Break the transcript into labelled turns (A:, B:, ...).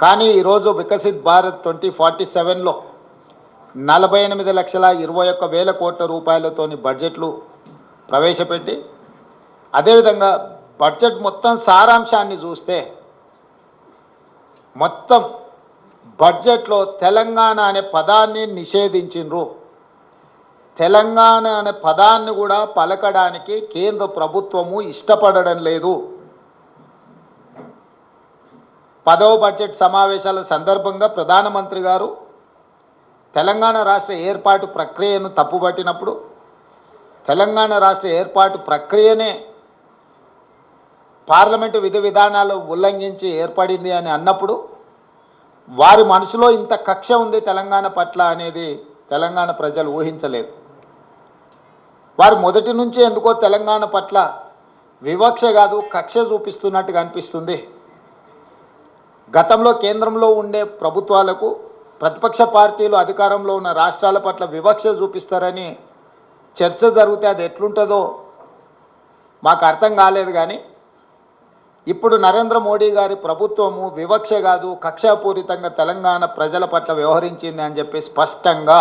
A: కానీ ఈరోజు Viksit Bharat twenty forty సెవెన్లో నలభై ఎనిమిది లక్షల ఇరవై ఒక్క వేల కోట్ల రూపాయలతోని బడ్జెట్లు ప్రవేశపెట్టి అదేవిధంగా బడ్జెట్ మొత్తం సారాంశాన్ని చూస్తే మొత్తం బడ్జెట్లో తెలంగాణ అనే పదాన్ని నిషేధించిండ్రు. తెలంగాణ అనే పదాన్ని కూడా పలకడానికి కేంద్ర ప్రభుత్వము ఇష్టపడడం లేదు. పదవ బడ్జెట్ సమావేశాల సందర్భంగా ప్రధానమంత్రి గారు తెలంగాణ రాష్ట్ర ఏర్పాటు ప్రక్రియను తప్పుపట్టినప్పుడు తెలంగాణ రాష్ట్ర ఏర్పాటు ప్రక్రియనే పార్లమెంటు విధి విధానాలు ఉల్లంఘించి ఏర్పడింది అని అన్నప్పుడు వారి మనసులో ఇంత కక్ష ఉంది తెలంగాణ పట్ల అనేది తెలంగాణ ప్రజలు ఊహించలేదు. వారు మొదటి నుంచి ఎందుకో తెలంగాణ పట్ల వివక్ష కాదు కక్ష చూపిస్తున్నట్టుగా అనిపిస్తుంది. గతంలో కేంద్రంలో ఉండే ప్రభుత్వాలకు ప్రతిపక్ష పార్టీలు అధికారంలో ఉన్న రాష్ట్రాల పట్ల వివక్ష చూపిస్తారని చర్చ జరిగితే అది ఎట్లుంటుందో మాకు అర్థం కాలేదు కానీ ఇప్పుడు నరేంద్ర మోడీ గారి ప్రభుత్వము వివక్ష కాదు కక్షాపూరితంగా తెలంగాణ ప్రజల పట్ల వ్యవహరించింది అని చెప్పి స్పష్టంగా